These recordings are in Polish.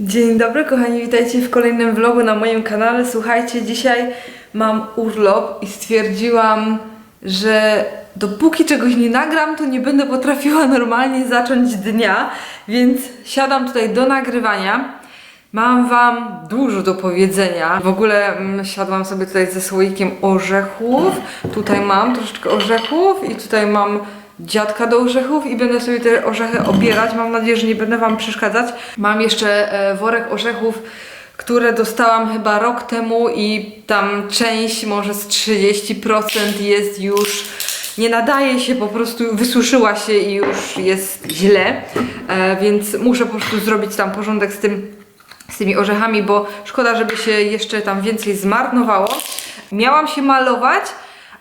Dzień dobry kochani, witajcie w kolejnym vlogu na moim kanale. Słuchajcie, dzisiaj mam urlop i stwierdziłam, że dopóki czegoś nie nagram, to nie będę potrafiła normalnie zacząć dnia, więc siadam tutaj do nagrywania. Mam Wam dużo do powiedzenia. W ogóle mm, siadłam sobie tutaj ze słoikiem orzechów. Tutaj mam troszeczkę orzechów i tutaj mam dziadka do orzechów i będę sobie te orzechy obierać. Mam nadzieję, że nie będę Wam przeszkadzać. Mam jeszcze e, worek orzechów, które dostałam chyba rok temu i tam część, może z 30% jest już nie nadaje się, po prostu wysuszyła się i już jest źle, e, więc muszę po prostu zrobić tam porządek z tym z tymi orzechami, bo szkoda, żeby się jeszcze tam więcej zmarnowało. Miałam się malować,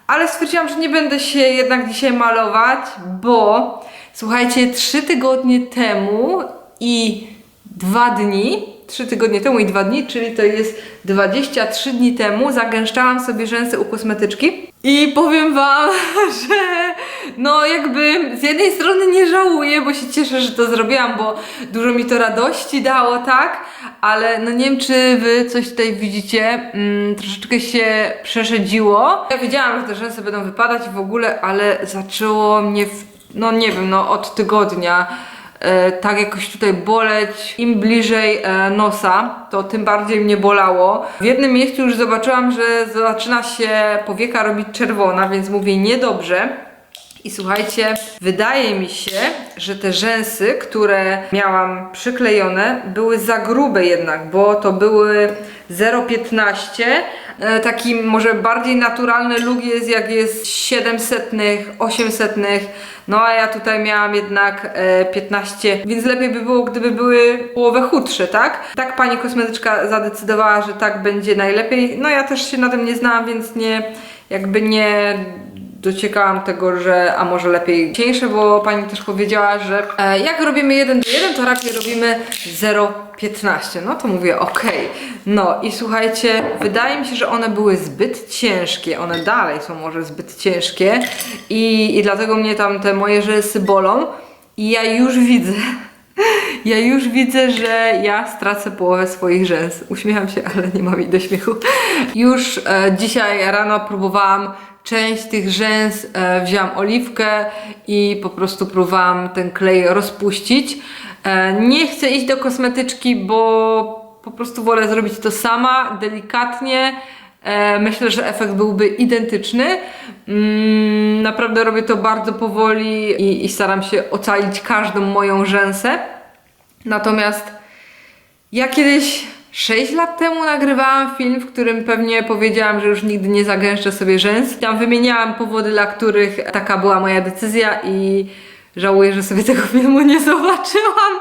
ale stwierdziłam, że nie będę się jednak dzisiaj malować, bo słuchajcie, trzy tygodnie temu i dwa dni, trzy tygodnie temu i dwa dni, czyli to jest 23 dni temu, zagęszczałam sobie rzęsy u kosmetyczki. I powiem Wam, że no jakby z jednej strony nie żałuję, bo się cieszę, że to zrobiłam, bo dużo mi to radości dało, tak? Ale no nie wiem, czy Wy coś tutaj widzicie, mm, troszeczkę się przeszedziło. Ja wiedziałam, że te rzęsy będą wypadać w ogóle, ale zaczęło mnie, w, no nie wiem, no od tygodnia e, tak jakoś tutaj boleć. Im bliżej e, nosa, to tym bardziej mnie bolało. W jednym miejscu już zobaczyłam, że zaczyna się powieka robić czerwona, więc mówię niedobrze. I słuchajcie, wydaje mi się, że te rzęsy, które miałam przyklejone, były za grube jednak, bo to były 0,15. E, Taki może bardziej naturalny luk jest jak jest 700, 800. No a ja tutaj miałam jednak e, 15, więc lepiej by było, gdyby były połowę chudsze, tak? Tak pani kosmetyczka zadecydowała, że tak będzie najlepiej. No ja też się na tym nie znałam, więc nie, jakby nie dociekałam tego, że a może lepiej cieńsze, bo pani też powiedziała, że e, jak robimy 1 do 1, to raczej robimy 0,15. No to mówię, okej. No i słuchajcie, wydaje mi się, że one były zbyt ciężkie. One dalej są może zbyt ciężkie i, i dlatego mnie tam te moje rzęsy bolą. I ja już widzę, ja już widzę, że ja stracę połowę swoich rzęs. Uśmiecham się, ale nie mam jej do śmiechu. Już e, dzisiaj rano próbowałam część tych rzęs, e, wzięłam oliwkę i po prostu próbowałam ten klej rozpuścić. E, nie chcę iść do kosmetyczki, bo po prostu wolę zrobić to sama, delikatnie. E, Myślę, że efekt byłby identyczny. Mm, Naprawdę robię to bardzo powoli i, i staram się ocalić każdą moją rzęsę. Natomiast ja kiedyś 6 lat temu nagrywałam film, w którym pewnie powiedziałam, że już nigdy nie zagęszczę sobie rzęs. Tam wymieniałam powody, dla których taka była moja decyzja i żałuję, że sobie tego filmu nie zobaczyłam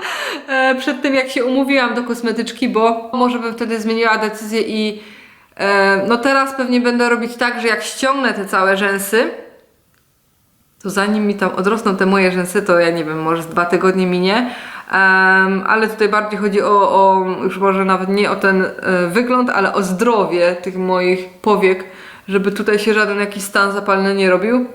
e, przed tym, jak się umówiłam do kosmetyczki, bo może bym wtedy zmieniła decyzję i e, no teraz pewnie będę robić tak, że jak ściągnę te całe rzęsy, to zanim mi tam odrosną te moje rzęsy, to ja nie wiem, może z dwa tygodnie minie. Em, ale tutaj bardziej chodzi o, o, już może nawet nie o ten e, wygląd, ale o zdrowie tych moich powiek, żeby tutaj się żaden jakiś stan zapalny nie robił.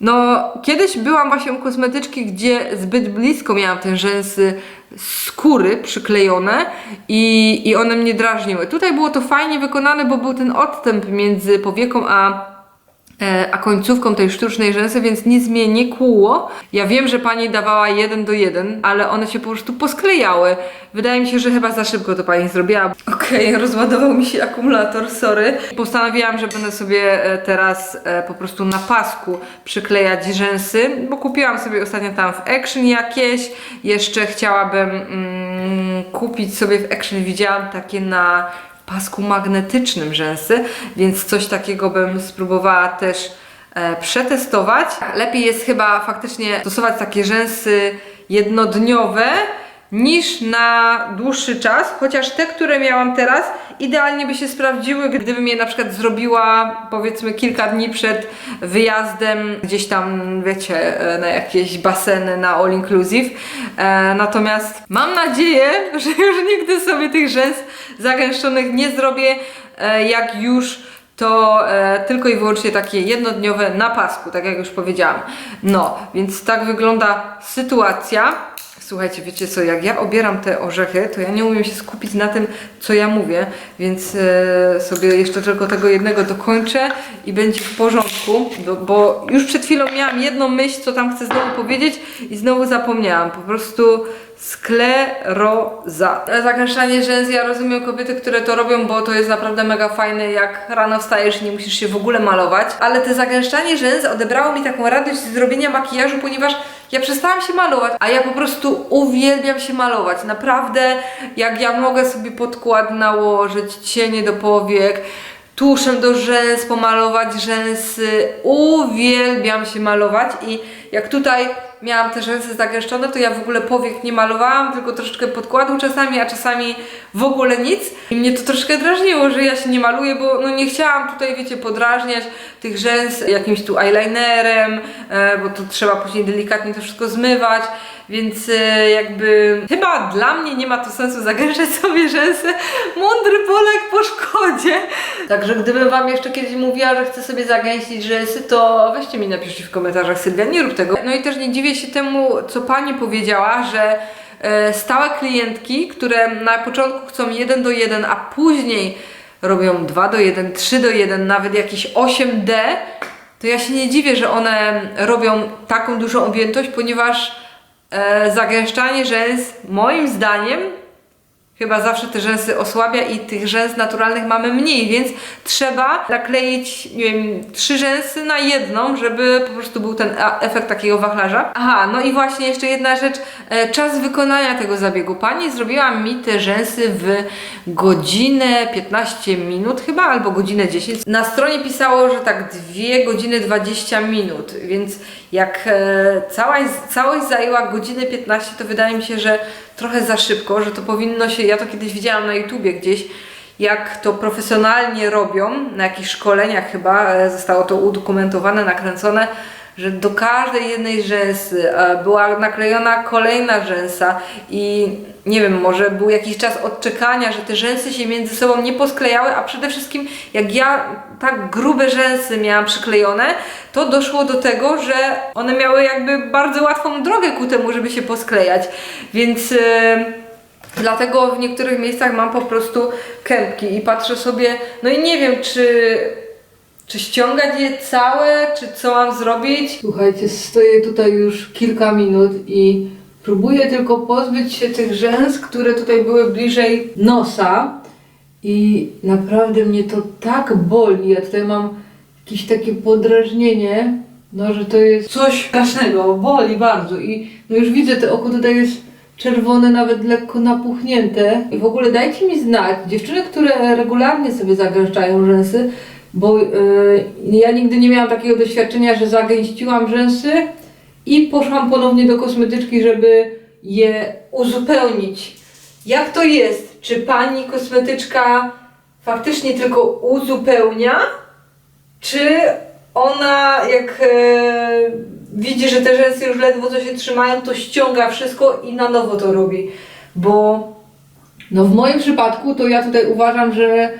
No, kiedyś byłam właśnie u kosmetyczki, gdzie zbyt blisko miałam te rzęsy skóry przyklejone i, i one mnie drażniły. Tutaj było to fajnie wykonane, bo był ten odstęp między powieką a a końcówką tej sztucznej rzęsy, więc nic mnie nie kłuło. Ja wiem, że pani dawała jeden do jeden, ale one się po prostu posklejały. Wydaje mi się, że chyba za szybko to pani zrobiła. Okej, rozładował mi się akumulator, sorry. Postanowiłam, że będę sobie e, teraz e, po prostu na pasku przyklejać rzęsy, bo kupiłam sobie ostatnio tam w Action jakieś. Jeszcze chciałabym mm, kupić sobie w Action, widziałam takie na pasku magnetycznym rzęsy, więc coś takiego bym spróbowała też e, przetestować. Lepiej jest chyba faktycznie stosować takie rzęsy jednodniowe niż na dłuższy czas, chociaż te, które miałam teraz, idealnie by się sprawdziły, gdybym je na przykład zrobiła powiedzmy kilka dni przed wyjazdem gdzieś tam, wiecie, e, na jakieś baseny, na all inclusive. E, natomiast mam nadzieję, że już nigdy sobie tych rzęs zagęszczonych nie zrobię, e, jak już to e, tylko i wyłącznie takie jednodniowe na pasku, tak jak już powiedziałam. No, więc tak wygląda sytuacja. Słuchajcie, wiecie co, jak ja obieram te orzechy, to ja nie umiem się skupić na tym, co ja mówię, więc e, sobie jeszcze tylko tego jednego dokończę i będzie w porządku, bo, już przed chwilą miałam jedną myśl, co tam chcę znowu powiedzieć i znowu zapomniałam. Po prostu skleroza. Zagęszczanie rzęs, ja rozumiem kobiety, które to robią, bo to jest naprawdę mega fajne, jak rano wstajesz i nie musisz się w ogóle malować, ale te zagęszczanie rzęs odebrało mi taką radość z zrobienia makijażu, ponieważ ja przestałam się malować, a ja po prostu uwielbiam się malować. Naprawdę, jak ja mogę sobie podkład nałożyć, cienie do powiek, tuszem do rzęs, pomalować rzęsy. Uwielbiam się malować i jak tutaj miałam te rzęsy zagęszczone, to ja w ogóle powiek nie malowałam, tylko troszeczkę podkładu czasami, a czasami w ogóle nic. I mnie to troszkę drażniło, że ja się nie maluję, bo no nie chciałam tutaj, wiecie, podrażniać tych rzęs jakimś tu eyelinerem, e, bo to trzeba później delikatnie to wszystko zmywać. Więc e, jakby chyba dla mnie nie ma to sensu zagęszczać sobie rzęsy. Mądry Polek po szkodzie. Także gdybym Wam jeszcze kiedyś mówiła, że chcę sobie zagęścić rzęsy, to weźcie mi napiszcie w komentarzach Sylwia, nie rób tego. No i też nie dziwię się temu, co Pani powiedziała, że e, stałe klientki, które na początku chcą 1 do 1, a później robią 2 do 1, 3 do 1, nawet jakieś 8D, to ja się nie dziwię, że one robią taką dużą objętość, ponieważ e, zagęszczanie rzęs moim zdaniem chyba zawsze te rzęsy osłabia i tych rzęs naturalnych mamy mniej, więc trzeba nakleić, nie wiem, trzy rzęsy na jedną, żeby po prostu był ten a, efekt takiego wachlarza. Aha, no i właśnie jeszcze jedna rzecz, e, czas wykonania tego zabiegu. Pani zrobiła mi te rzęsy w godzinę 15 minut chyba, albo godzinę 10. Na stronie pisało, że tak 2 godziny 20 minut, więc jak e, całość, całość zajęła godzinę 15, to wydaje mi się, że trochę za szybko, że to powinno się, ja to kiedyś widziałam na YouTubie gdzieś, jak to profesjonalnie robią, na jakichś szkoleniach chyba e, zostało to udokumentowane, nakręcone, że do każdej jednej rzęsy e, była naklejona kolejna rzęsa i nie wiem, może był jakiś czas odczekania, że te rzęsy się między sobą nie posklejały, a przede wszystkim jak ja tak grube rzęsy miałam przyklejone, to doszło do tego, że one miały jakby bardzo łatwą drogę ku temu, żeby się posklejać, więc... e, Dlatego w niektórych miejscach mam po prostu kępki i patrzę sobie, no i nie wiem, czy, czy ściągać je całe, czy co mam zrobić. Słuchajcie, stoję tutaj już kilka minut i próbuję tylko pozbyć się tych rzęs, które tutaj były bliżej nosa i naprawdę mnie to tak boli. Ja tutaj mam jakieś takie podrażnienie, no że to jest coś strasznego, boli bardzo i no już widzę, to oko tutaj jest czerwone, nawet lekko napuchnięte. I w ogóle dajcie mi znać, dziewczyny, które regularnie sobie zagęszczają rzęsy, bo yy, ja nigdy nie miałam takiego doświadczenia, że zagęściłam rzęsy i poszłam ponownie do kosmetyczki, żeby je uzupełnić. Jak to jest? Czy pani kosmetyczka faktycznie tylko uzupełnia? Czy ona jak e, widzi, że te rzęsy już ledwo co się trzymają, to ściąga wszystko i na nowo to robi? Bo no w moim przypadku to ja tutaj uważam, że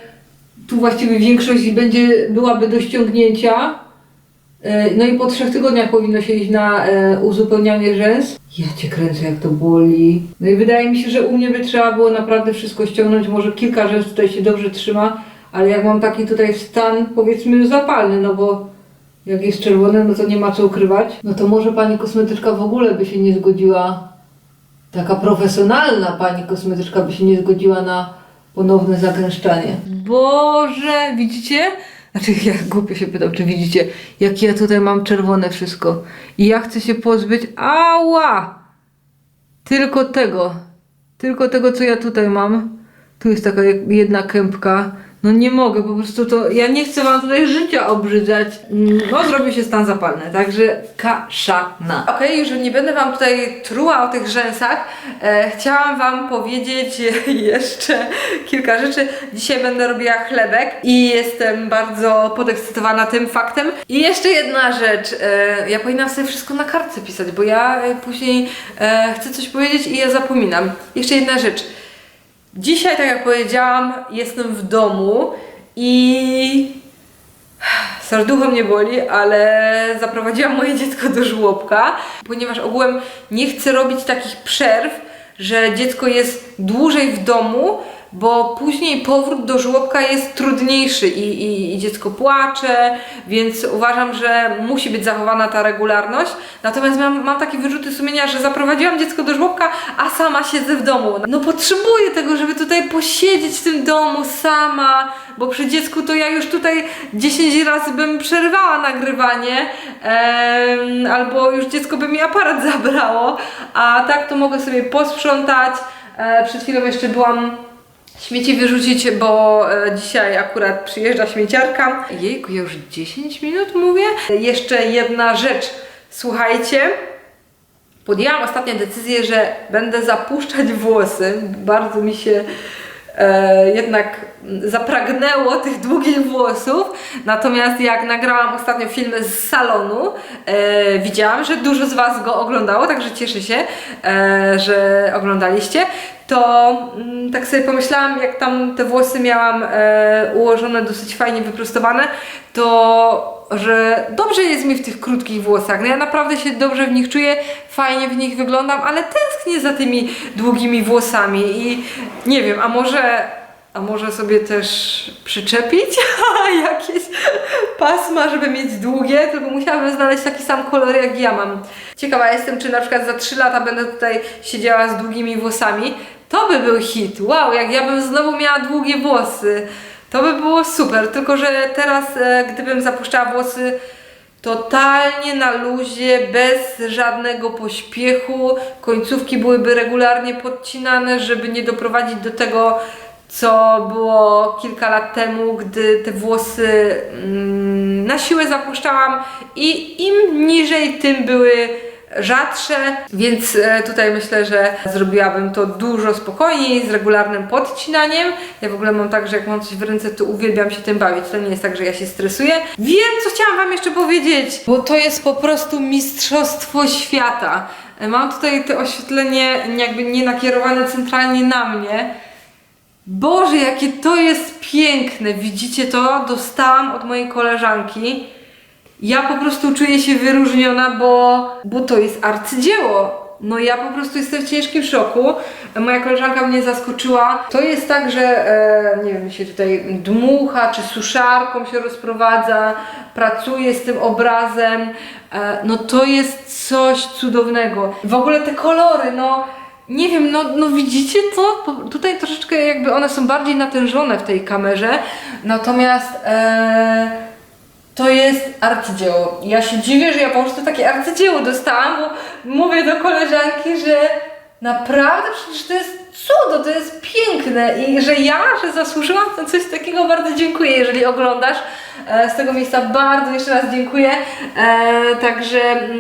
tu właściwie większość będzie, byłaby do ściągnięcia. E, No i po trzech tygodniach powinno się iść na e, uzupełnianie rzęs. Ja cię kręcę, jak to boli. No i wydaje mi się, że u mnie by trzeba było naprawdę wszystko ściągnąć. Może kilka rzęs tutaj się dobrze trzyma, ale jak mam taki tutaj stan, powiedzmy, zapalny, no bo jak jest czerwone, no to nie ma co ukrywać. No to może pani kosmetyczka w ogóle by się nie zgodziła, taka profesjonalna pani kosmetyczka by się nie zgodziła na ponowne zagęszczanie. Boże, widzicie? Znaczy, ja głupio się pytam, czy widzicie, jak ja tutaj mam czerwone wszystko. I ja chcę się pozbyć, ała! Tylko tego. Tylko tego, co ja tutaj mam. Tu jest taka jedna kępka. No nie mogę, po prostu to. Ja nie chcę wam tutaj życia obrzydzać. No, zrobi się stan zapalny, także kaszana. Okej, już nie będę wam tutaj truła o tych rzęsach. E, chciałam wam powiedzieć jeszcze kilka rzeczy. Dzisiaj będę robiła chlebek i jestem bardzo podekscytowana tym faktem. I jeszcze jedna rzecz. E, ja powinnam sobie wszystko na kartce pisać, bo ja e, później e, chcę coś powiedzieć i ja zapominam. Jeszcze jedna rzecz. Dzisiaj, tak jak powiedziałam, jestem w domu i Serducho mnie boli, ale zaprowadziłam moje dziecko do żłobka, ponieważ ogółem nie chcę robić takich przerw, że dziecko jest dłużej w domu, bo później powrót do żłobka jest trudniejszy i, i, i dziecko płacze, więc uważam, że musi być zachowana ta regularność. Natomiast mam, mam takie wyrzuty sumienia, że zaprowadziłam dziecko do żłobka, a sama siedzę w domu. No potrzebuję tego, żeby tutaj posiedzieć w tym domu sama, bo przy dziecku to ja już tutaj 10 razy bym przerwała nagrywanie, em, albo już dziecko by mi aparat zabrało, a tak to mogę sobie posprzątać. E, przed chwilą jeszcze byłam śmieci wyrzucić, bo e, dzisiaj akurat przyjeżdża śmieciarka. Jejku, ja już 10 minut mówię. Jeszcze jedna rzecz, słuchajcie. Podjęłam ostatnio decyzję, że będę zapuszczać włosy. Bardzo mi się e, jednak zapragnęło tych długich włosów. Natomiast jak nagrałam ostatnio filmy z salonu, e, widziałam, że dużo z Was go oglądało, także cieszę się, e, że oglądaliście. To mm, tak sobie pomyślałam, jak tam te włosy miałam e, ułożone dosyć fajnie wyprostowane, to że dobrze jest mi w tych krótkich włosach. No ja naprawdę się dobrze w nich czuję, fajnie w nich wyglądam, ale tęsknię za tymi długimi włosami i nie wiem, a może a może sobie też przyczepić jakieś pasma, żeby mieć długie, tylko musiałabym znaleźć taki sam kolor jak ja mam. Ciekawa jestem, czy na przykład za 3 lata będę tutaj siedziała z długimi włosami. To by był hit. Wow, jak ja bym znowu miała długie włosy. To by było super, tylko że teraz e, gdybym zapuszczała włosy totalnie na luzie, bez żadnego pośpiechu. Końcówki byłyby regularnie podcinane, żeby nie doprowadzić do tego, co było kilka lat temu, gdy te włosy mm, na siłę zapuszczałam i im niżej, tym były rzadsze, więc e, tutaj myślę, że zrobiłabym to dużo spokojniej, z regularnym podcinaniem. Ja w ogóle mam tak, że jak mam coś w ręce, to uwielbiam się tym bawić. To nie jest tak, że ja się stresuję. Wiem, co chciałam Wam jeszcze powiedzieć, bo to jest po prostu mistrzostwo świata. E, Mam tutaj to oświetlenie jakby nie nakierowane centralnie na mnie. Boże, jakie to jest piękne! Widzicie to? Dostałam od mojej koleżanki. Ja po prostu czuję się wyróżniona, bo, bo to jest arcydzieło. No ja po prostu jestem w ciężkim szoku. Moja koleżanka mnie zaskoczyła. To jest tak, że e, nie wiem, się tutaj dmucha, czy suszarką się rozprowadza, pracuje z tym obrazem. E, no to jest coś cudownego. W ogóle te kolory, no nie wiem, no, no widzicie to? Tutaj troszeczkę jakby one są bardziej natężone w tej kamerze, natomiast e, to jest arcydzieło. Ja się dziwię, że ja po prostu takie arcydzieło dostałam, bo mówię do koleżanki, że naprawdę przecież to jest cudo, to jest piękne i że ja, że zasłużyłam na coś takiego, bardzo dziękuję, jeżeli oglądasz. E, Z tego miejsca bardzo jeszcze raz dziękuję. E, także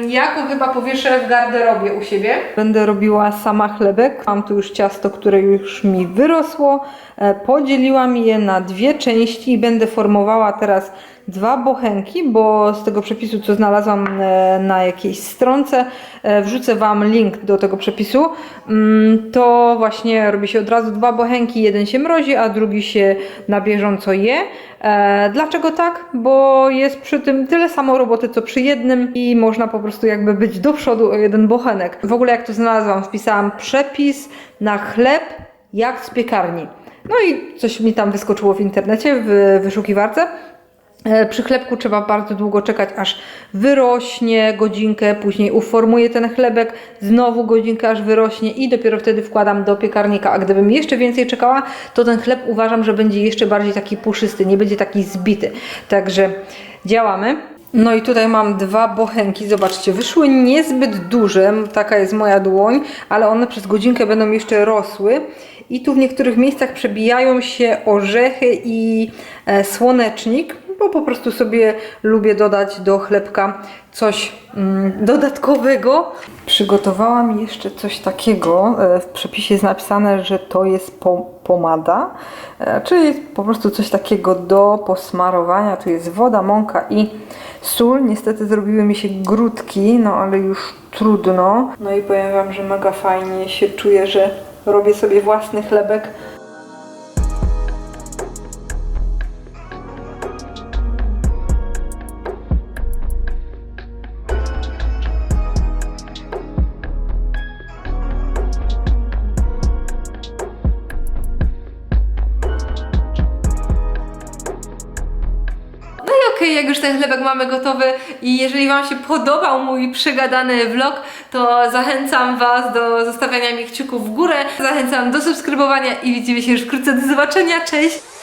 ja go chyba powieszę w garderobie u siebie. Będę robiła sama chlebek. Mam tu już ciasto, które już mi wyrosło. E, Podzieliłam je na dwie części i będę formowała teraz dwa bochenki, bo z tego przepisu, co znalazłam na jakiejś stronce, wrzucę Wam link do tego przepisu, Mm, to właśnie robi się od razu dwa bochenki, jeden się mrozi, a drugi się na bieżąco je. E, Dlaczego tak? Bo jest przy tym tyle samo roboty, co przy jednym i można po prostu jakby być do przodu o jeden bochenek. W ogóle jak to znalazłam, wpisałam przepis na chleb jak z piekarni. No i coś mi tam wyskoczyło w internecie, w wyszukiwarce. E, Przy chlebku trzeba bardzo długo czekać, aż wyrośnie godzinkę, później uformuję ten chlebek, znowu godzinkę, aż wyrośnie i dopiero wtedy wkładam do piekarnika. A gdybym jeszcze więcej czekała, to ten chleb uważam, że będzie jeszcze bardziej taki puszysty, nie będzie taki zbity. Także działamy. No i tutaj mam dwa bochenki, zobaczcie, wyszły niezbyt duże, taka jest moja dłoń, ale one przez godzinkę będą jeszcze rosły. I tu w niektórych miejscach przebijają się orzechy i e, słonecznik, bo po prostu sobie lubię dodać do chlebka coś mm, dodatkowego. Przygotowałam jeszcze coś takiego. E, w przepisie jest napisane, że to jest po, pomada, e, czyli po prostu coś takiego do posmarowania. Tu jest woda, mąka i sól. Niestety zrobiły mi się grudki, no ale już trudno. No i powiem Wam, że mega fajnie się czuję, że robię sobie własny chlebek. Jak już ten chlebek mamy gotowy i jeżeli Wam się podobał mój przegadany vlog, to zachęcam Was do zostawiania mi kciuków w górę, zachęcam do subskrybowania i widzimy się już wkrótce. Do zobaczenia, cześć!